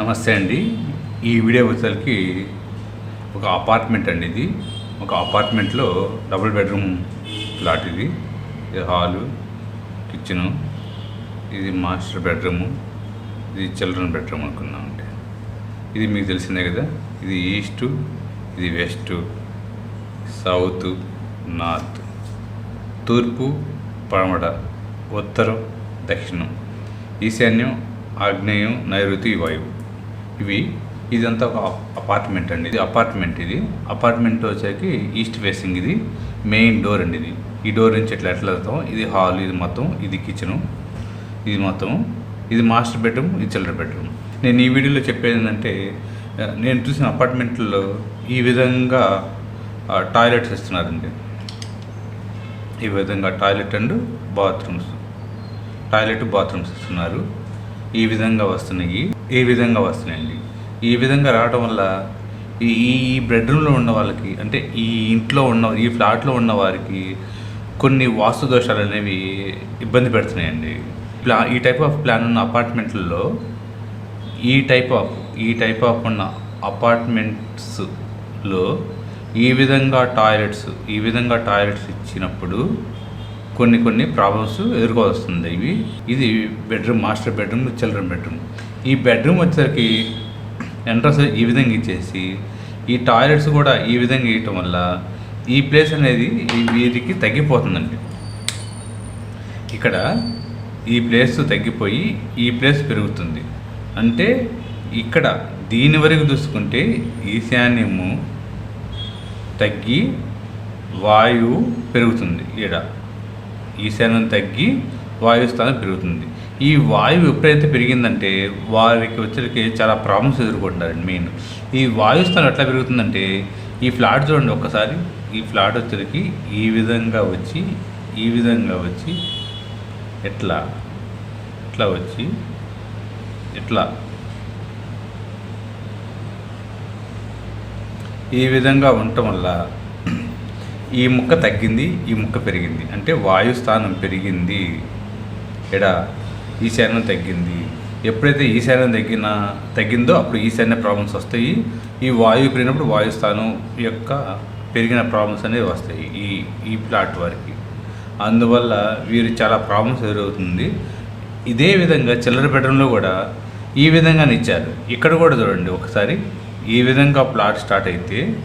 నమస్తే అండి. ఈ వీడియో వచ్చేసరికి ఒక అపార్ట్మెంట్ అండి ఇది. ఒక అపార్ట్మెంట్లో డబుల్ బెడ్రూమ్ ఫ్లాట్ ఇది. ఇది హాలు కిచెను ఇది మాస్టర్ బెడ్రూము ఇది చిల్డ్రన్ బెడ్రూమ్ అనుకున్నాం అండి. ఇది మీకు తెలిసిందే కదా ఇది ఈస్టు ఇది వెస్టు సౌత్ నార్త్. తూర్పు పడమట ఉత్తరం దక్షిణం. ఈశాన్యం ఆగ్నేయం నైరుతి వాయువు. ఇవి. ఇదంతా ఒక అపార్ట్మెంట్ అండి. ఇది అపార్ట్మెంట్ ఇది. అపార్ట్మెంట్ వచ్చేసి ఈస్ట్ ఫేసింగ్ ఇది. మెయిన్ డోర్ అండి ఇది. ఈ డోర్ నుంచి ఎట్లా ఎట్లా వెళ్తాం? ఇది హాల్ ఇది మొత్తం ఇది కిచెను ఇది మొత్తం. ఇది మాస్టర్ బెడ్రూమ్ ఇది చిల్డ్రన్ బెడ్రూమ్. నేను ఈ వీడియోలో చెప్పేది ఏంటంటే నేను చూసిన అపార్ట్మెంట్లో ఈ విధంగా టాయిలెట్స్ ఇస్తున్నారండి ఈ విధంగా toilet and bathrooms. Toilet bathrooms ఇస్తున్నారు ఈ విధంగా వస్తున్నాయి. ఈ విధంగా వస్తున్నాయండి. ఈ విధంగా రావటం వల్ల ఈ ఈ ఈ బెడ్రూమ్లో ఉన్న వాళ్ళకి అంటే ఈ ఇంట్లో ఉన్న ఈ ఫ్లాట్లో ఉన్న వారికి కొన్ని వాస్తు దోషాలు అనేవి ఇబ్బంది పెడుతున్నాయండి. ప్లా ఈ టైప్ ఆఫ్ ప్లాన్ ఉన్న అపార్ట్మెంట్లలో ఈ టైప్ ఆఫ్ ఈ టైప్ ఆఫ్ ఉన్న అపార్ట్మెంట్స్లో ఈ విధంగా టాయిలెట్స్ ఈ విధంగా టాయిలెట్స్ ఇచ్చినప్పుడు కొన్ని కొన్ని ప్రాబ్లమ్స్ ఎదుర్కోవాల్సింది ఇవి. ఇది bedroom master bedroom children bedroom ఈ బెడ్రూమ్ వచ్చేసరికి ఎంట్రన్స్ ఈ విధంగా ఇచ్చేసి ఈ టాయిలెట్స్ కూడా ఈ విధంగా ఇవ్వటం వల్ల ఈ ప్లేస్ అనేది ఈ వీరికి తగ్గిపోతుందండి. ఇక్కడ ఈ ప్లేస్ తగ్గిపోయి ఈ ప్లేస్ పెరుగుతుంది. అంటే ఇక్కడ దీని వరకు చూసుకుంటే ఈశాన్యము తగ్గి వాయువు పెరుగుతుంది ఈడ. ఈశాన్యం తగ్గి వాయుస్థానం పెరుగుతుంది. ఈ వాయువు ఎప్పుడైతే పెరిగిందంటే వారికి వచ్చరికి చాలా ప్రాబ్లమ్స్ ఎదుర్కొంటారండి మెయిన్ ఈ వాయుస్థానం ఎట్లా పెరుగుతుందంటే ఈ ఫ్లాట్ చూడండి ఒక్కసారి. ఈ ఫ్లాట్ వచ్చరికి ఈ విధంగా వచ్చి ఈ విధంగా వచ్చి ఎట్లా? ఇట్లా వచ్చి ఇట్లా ఈ విధంగా ఉండటం వల్ల ఈ ముక్క తగ్గింది ఈ ముక్క పెరిగింది. అంటే వాయు స్థానం పెరిగింది. ఎడ? ఈశాన్యం తగ్గింది. ఎప్పుడైతే ఈశాన్యం తగ్గిన తగ్గిందో అప్పుడు ఈశాన్య ప్రాబ్లమ్స్ వస్తాయి. ఈ వాయువు పెరిగినప్పుడు వాయు స్థానం యొక్క పెరిగిన ప్రాబ్లమ్స్ అనేవి వస్తాయి ఈ ఈ ప్లాట్ వారికి. అందువల్ల వీరు చాలా ప్రాబ్లమ్స్ ఎదురవుతుంది. ఇదే విధంగా చిల్లర బెడ్రూమ్లో కూడా ఈ విధంగానే ఇచ్చారు. ఇక్కడ కూడా చూడండి ఒకసారి. ఈ విధంగా ప్లాట్ స్టార్ట్ అయితే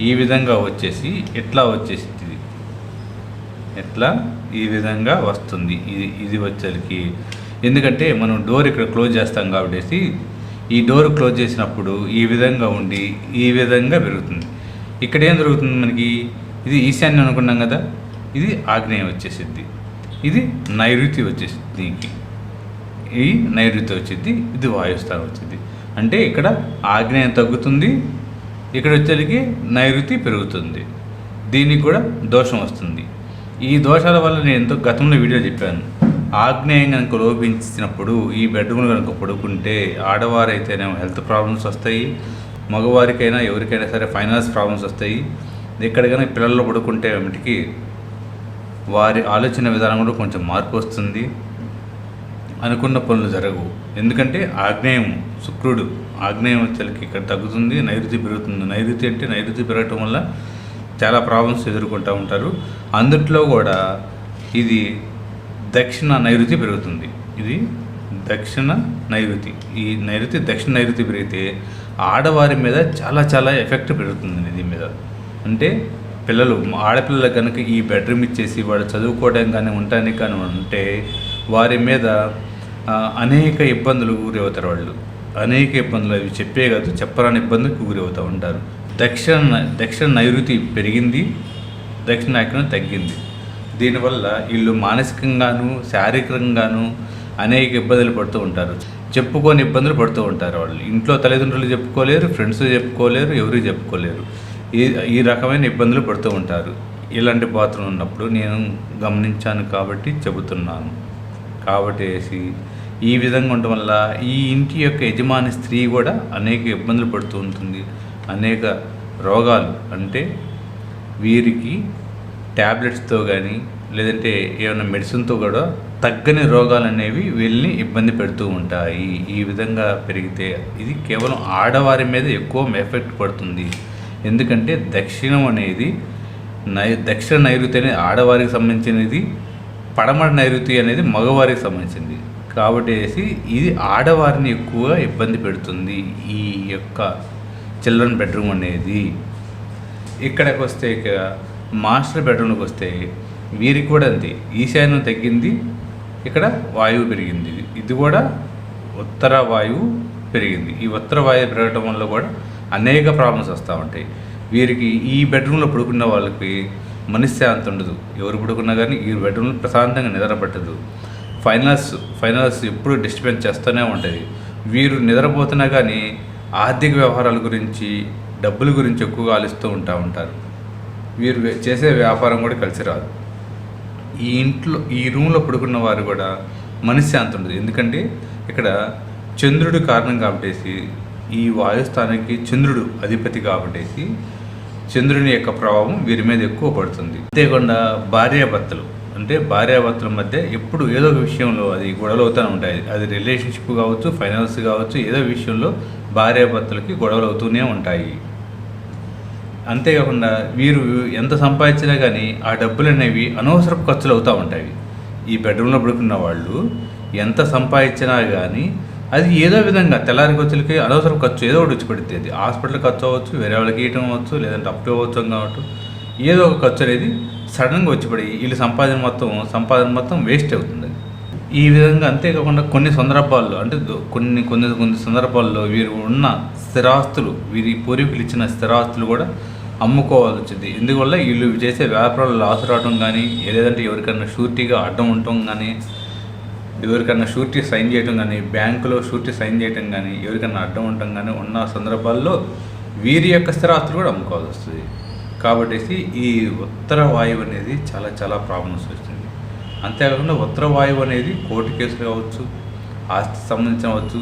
ఈ విధంగా వచ్చేసి ఎట్లా వచ్చేసింది? ఎట్లా ఈ విధంగా వస్తుంది? ఇది ఇది వచ్చేసరికి ఎందుకంటే మనం డోర్ ఇక్కడ క్లోజ్ చేస్తాం కాబట్టి ఈ డోర్ క్లోజ్ చేసినప్పుడు ఈ విధంగా ఉండి ఈ విధంగా పెరుగుతుంది. ఇక్కడ ఏం జరుగుతుంది మనకి? ఇది ఈశాన్యం అనుకున్నాం కదా? ఇది ఆగ్నేయం వచ్చేసిద్ది. ఇది నైరుతి వచ్చేసింది దీనికి. ఈ నైరుతి వచ్చింది ఇది వాయుస్థానం వచ్చింది అంటే ఇక్కడ ఆగ్నేయం తగ్గుతుంది ఇక్కడ వచ్చేసరికి నైరుతి పెరుగుతుంది. దీనికి కూడా దోషం వస్తుంది. ఈ దోషాల వల్ల నేను ఎంతో గతంలో వీడియో చెప్పాను. ఆగ్నేయం కనుక లోపించినప్పుడు ఈ బెడ్రూమ్లో కనుక పడుకుంటే ఆడవారైతేనేమో హెల్త్ ప్రాబ్లమ్స్ వస్తాయి. మగవారికైనా ఎవరికైనా సరే ఫైనాన్స్ ప్రాబ్లమ్స్ వస్తాయి. ఇక్కడ కనుక పిల్లల్లో పడుకుంటే ఏమిటికి వారి ఆలోచన విధానం కూడా కొంచెం మార్పు వస్తుంది. అనుకున్న పనులు జరగవు. ఎందుకంటే ఆగ్నేయం శుక్రుడు ఆగ్నేయం వచ్చేసరికి ఇక్కడ తగ్గుతుంది నైరుతి పెరుగుతుంది. నైరుతి అంటే నైరుతి పెరగటం వల్ల చాలా ప్రాబ్లమ్స్ ఎదుర్కొంటూ ఉంటారు. అందుట్లో కూడా ఇది దక్షిణ నైరుతి పెరుగుతుంది. ఇది దక్షిణ నైరుతి. ఈ నైరుతి దక్షిణ నైరుతి పెరిగితే ఆడవారి మీద చాలా చాలా ఎఫెక్ట్ పెరుగుతుంది దీని మీద. అంటే పిల్లలు ఆడపిల్లలకు కనుక ఈ బెడ్రూమ్ ఇచ్చేసి వాడు చదువుకోవడం కానీ ఉండడానికి కానీ ఉంటే వారి మీద అనేక ఇబ్బందులు గురవుతారు వాళ్ళు. అనేక ఇబ్బందులు అవి చెప్పే కాదు చెప్పరాని ఇబ్బందులకు గురవుతూ ఉంటారు. దక్షిణ దక్షిణ నైరుతి పెరిగింది దక్షిణ ఆగ్నేయం తగ్గింది. దీనివల్ల వీళ్ళు మానసికంగాను శారీరకంగాను అనేక ఇబ్బందులు పడుతూ ఉంటారు. చెప్పుకొని ఇబ్బందులు పడుతూ ఉంటారు వాళ్ళు. ఇంట్లో తల్లిదండ్రులు చెప్పుకోలేరు ఫ్రెండ్స్ చెప్పుకోలేరు ఎవరు చెప్పుకోలేరు. ఈ ఈ రకమైన ఇబ్బందులు పడుతూ ఉంటారు. ఇలాంటి పాత్రలు ఉన్నప్పుడు నేను గమనించాను కాబట్టి చెబుతున్నాను. కాబట్టి వేసి ఈ విధంగా ఉండటం వల్ల ఈ ఇంటి యొక్క యజమాని స్త్రీ కూడా అనేక ఇబ్బందులు పడుతూ ఉంటుంది. అనేక రోగాలు. అంటే వీరికి ట్యాబ్లెట్స్తో కానీ లేదంటే ఏమైనా మెడిసిన్తో కూడా తగ్గని రోగాలు అనేవి వీళ్ళని ఇబ్బంది పెడుతూ ఉంటాయి. ఈ విధంగా పెరిగితే ఇది కేవలం ఆడవారి మీద ఎక్కువ ఎఫెక్ట్ పడుతుంది. ఎందుకంటే దక్షిణం అనేది నై దక్షిణ నైరుతి అనేది ఆడవారికి సంబంధించినది పడమర నైరుతి అనేది మగవారికి సంబంధించింది. కాబట్టి ఇది ఆడవారిని ఎక్కువగా ఇబ్బంది పెడుతుంది ఈ యొక్క చిల్డ్రన్ బెడ్రూమ్ అనేది. ఇక్కడికి వస్తే ఇక మాస్టర్ బెడ్రూమ్కి వస్తే వీరికి కూడా అంతే. ఈశాన్యం తగ్గింది ఇక్కడ వాయువు పెరిగింది. ఇది కూడా ఉత్తర వాయువు పెరిగింది. ఈ ఉత్తర వాయువు పెరగటం వల్ల కూడా అనేక ప్రాబ్లమ్స్ వస్తూ ఉంటాయి. వీరికి ఈ బెడ్రూమ్లో పడుకున్న వాళ్ళకి మనశ్శాంతి ఉండదు. ఎవరు పడుకున్నా కానీ ఈ బెడ్రూమ్లో ప్రశాంతంగా నిద్ర పట్టదు ఫైనల్స్ ఫైనల్స్ ఎప్పుడు డిస్టర్బెన్స్ చేస్తూనే ఉంటుంది వీరు నిద్రపోతున్నా కానీ ఆర్థిక వ్యవహారాల గురించి డబ్బుల గురించి ఎక్కువగా ఆలోచిస్తూ ఉంటా ఉంటారు. వీరు చేసే వ్యాపారం కూడా కలిసి రాదు. ఈ ఇంట్లో ఈ రూమ్లో పడుకున్న వారు కూడా మనశ్శాంతి ఉండదు ఎందుకంటే ఇక్కడ చంద్రుడు కారణం కాబట్టేసి ఈ వాయుస్థానానికి చంద్రుడు అధిపతి కాబట్టేసి చంద్రుని యొక్క ప్రభావం వీరి మీద ఎక్కువ పడుతుంది. అంతేకాకుండా భార్యాభర్తలు. అంటే భార్యాభర్తల మధ్య ఎప్పుడు ఏదో ఒక విషయంలో అది గొడవలు అవుతూనే ఉంటాయి. అది రిలేషన్షిప్ కావచ్చు ఫైనాన్స్ కావచ్చు ఏదో విషయంలో భార్యాభర్తలకి గొడవలు అవుతూనే ఉంటాయి. అంతేకాకుండా వీరు ఎంత సంపాదించినా కానీ ఆ డబ్బులు అనేవి అనవసరపు ఖర్చులు అవుతూ ఉంటాయి. ఈ బెడ్రూమ్లో పడుకున్న వాళ్ళు ఎంత సంపాదించినా కానీ అది ఏదో విధంగా తెల్లారి ఖర్చులకి అనవసరం ఖర్చు ఏదో ఒకటి వచ్చి పడుతుంది. హాస్పిటల్ ఖర్చు అవ్వచ్చు వేరే వాళ్ళకి ఇవ్వటం అవ్వచ్చు లేదంటే అప్పు అవ్వచ్చు కావచ్చు ఏదో ఒక ఖర్చు అనేది సడన్గా వచ్చి పడి వీళ్ళు సంపాదన మొత్తం సంపాదన మొత్తం వేస్ట్ అవుతుంది. ఈ విధంగా అంతేకాకుండా కొన్ని సందర్భాల్లో అంటే కొన్ని కొన్ని కొన్ని సందర్భాల్లో వీరు ఉన్న స్థిరాస్తులు వీరి పూర్వీకులు ఇచ్చిన స్థిరాస్తులు కూడా అమ్ముకోవాల్సి వచ్చింది. ఎందువల్ల వీళ్ళు చేసే వ్యాపారాలు లాస్ రావడం కానీ లేదంటే ఎవరికైనా షూరిటీగా అడ్డం ఉండటం కానీ ఎవరికైనా షూరిటీ సైన్ చేయటం కానీ బ్యాంకులో షూరిటీ సైన్ చేయటం కానీ ఎవరికైనా అడ్డం ఉండటం కానీ ఉన్న సందర్భాల్లో వీరి యొక్క స్థిరాస్తులు కూడా అమ్ముకోవాల్సి వస్తుంది. కాబట్టి ఈ ఉత్తర వాయువు అనేది చాలా చాలా ప్రాబ్లమ్స్ వస్తుంది. అంతేకాకుండా ఉత్తర వాయువు అనేది కోర్టు కేసులు కావచ్చు ఆస్తి సంబంధించిన అవచ్చు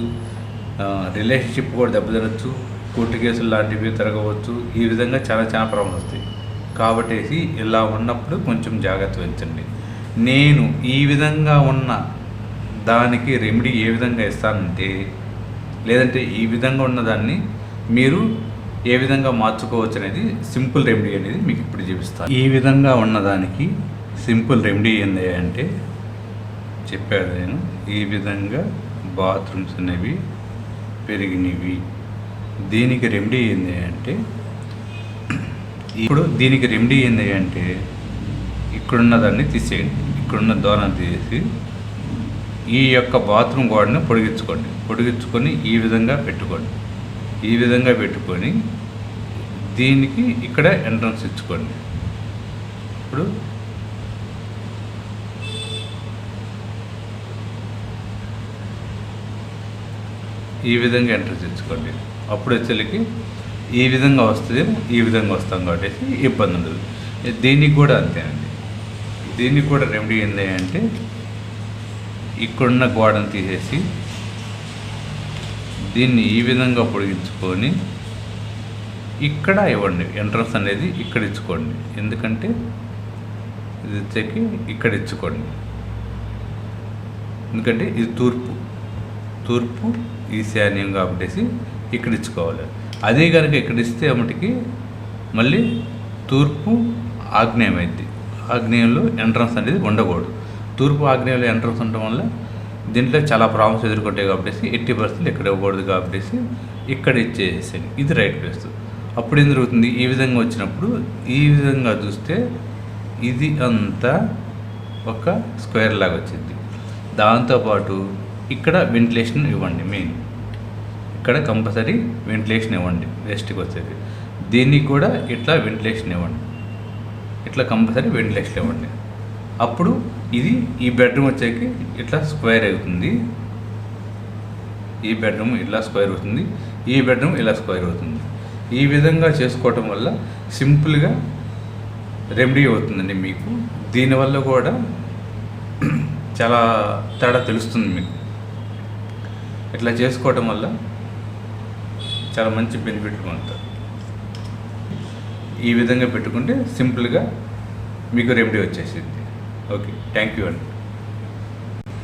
రిలేషన్షిప్ కూడా దెబ్బతినచ్చు కోర్టు కేసులు లాంటివి తిరగవచ్చు ఈ విధంగా చాలా చాలా ప్రాబ్లమ్స్ వస్తాయి. కాబట్టి ఇలా ఉన్నప్పుడు కొంచెం జాగ్రత్త వహించండి. నేను ఈ విధంగా ఉన్న దానికి రెమెడీ ఏ విధంగా ఇస్తానంటే లేదంటే ఈ విధంగా ఉన్నదాన్ని మీరు ఏ విధంగా మార్చుకోవచ్చు అనేది సింపుల్ రెమెడీ అనేది మీకు ఇప్పుడు చూపిస్తాను. ఈ విధంగా ఉన్నదానికి సింపుల్ రెమెడీ ఏంది అంటే చెప్పాను నేను ఈ విధంగా బాత్రూమ్స్ అనేవి పెరిగినవి. దీనికి రెమెడీ ఏంది అంటే ఇప్పుడు దీనికి రెమెడీ ఏంది అంటే ఇక్కడున్న దాన్ని తీసేయండి ఇక్కడున్న దోరణ తీసి ఈ యొక్క బాత్రూమ్ గోడను పొడిగించుకోండి. పొడిగించుకొని ఈ విధంగా పెట్టుకోండి. ఈ విధంగా పెట్టుకొని దీనికి ఇక్కడ ఎంట్రన్స్ ఇచ్చుకోండి. ఇప్పుడు ఈ విధంగా ఎంట్రన్స్ ఇచ్చుకోండి. అప్పుడు వచ్చేకి ఈ విధంగా వస్తుంది ఈ విధంగా వస్తాం కాబట్టి ఇబ్బంది ఉండదు. దీనికి కూడా అంతేనండి దీనికి కూడా రెమెడీ ఏంటి అంటే ఇక్కడున్న గోడను తీసేసి దీన్ని ఈ విధంగా పొడిగించుకొని ఇక్కడ ఇవ్వండి. ఎంట్రన్స్ అనేది ఇక్కడ ఇచ్చుకోండి. ఎందుకంటే ఇది వచ్చేకి ఇక్కడ ఇచ్చుకోండి. ఎందుకంటే ఇది తూర్పు. తూర్పు ఈశాన్యం కాబట్టి ఇక్కడ ఇచ్చుకోవాలి. అదే కనుక ఇక్కడ ఇస్తే అమ్మటికి మళ్ళీ తూర్పు ఆగ్నేయం అయింది. ఆగ్నేయంలో ఎంట్రన్స్ అనేది ఉండకూడదు. తూర్పు ఆగ్నేయంలో ఎంట్రన్స్ ఉండటం వల్ల దీంట్లో చాలా ప్రాబ్లమ్స్ ఎదుర్కొంటాయి కాబట్టి ఎట్టి పరిస్థితులు ఇక్కడ ఇవ్వకూడదు కాబట్టి ఇక్కడ ఇచ్చేసేయండి. ఇది రైట్ ప్లేస్ అప్పుడు ఏం జరుగుతుంది? ఈ విధంగా వచ్చినప్పుడు ఈ విధంగా చూస్తే ఇది అంతా ఒక స్క్వేర్ లాగా వచ్చింది. దాంతోపాటు ఇక్కడ వెంటిలేషన్ ఇవ్వండి మెయిన్. ఇక్కడ కంపల్సరీ వెంటిలేషన్ ఇవ్వండి వెస్ట్కి వచ్చేది. దీనికి కూడా ఇట్లా వెంటిలేషన్ ఇవ్వండి. ఇట్లా కంపల్సరీ వెంటిలేషన్ ఇవ్వండి. అప్పుడు ఇది ఈ బెడ్రూమ్ వచ్చేకి ఇట్లా స్క్వేర్ అవుతుంది. ఈ బెడ్రూమ్ ఇలా స్క్వేర్ అవుతుంది. ఈ బెడ్రూమ్ ఇలా స్క్వేర్ అవుతుంది. ఈ విధంగా చేసుకోవటం వల్ల సింపుల్గా రెమెడీ అవుతుందండి మీకు. దీనివల్ల కూడా చాలా తేడా తెలుస్తుంది మీకు. ఇట్లా చేసుకోవటం వల్ల చాలా మంచి బెనిఫిట్ పొందుతారు ఈ విధంగా పెట్టుకుంటే సింపుల్గా మీకు రెమెడీ వచ్చేసింది. ఓకే థ్యాంక్ యూ అండి.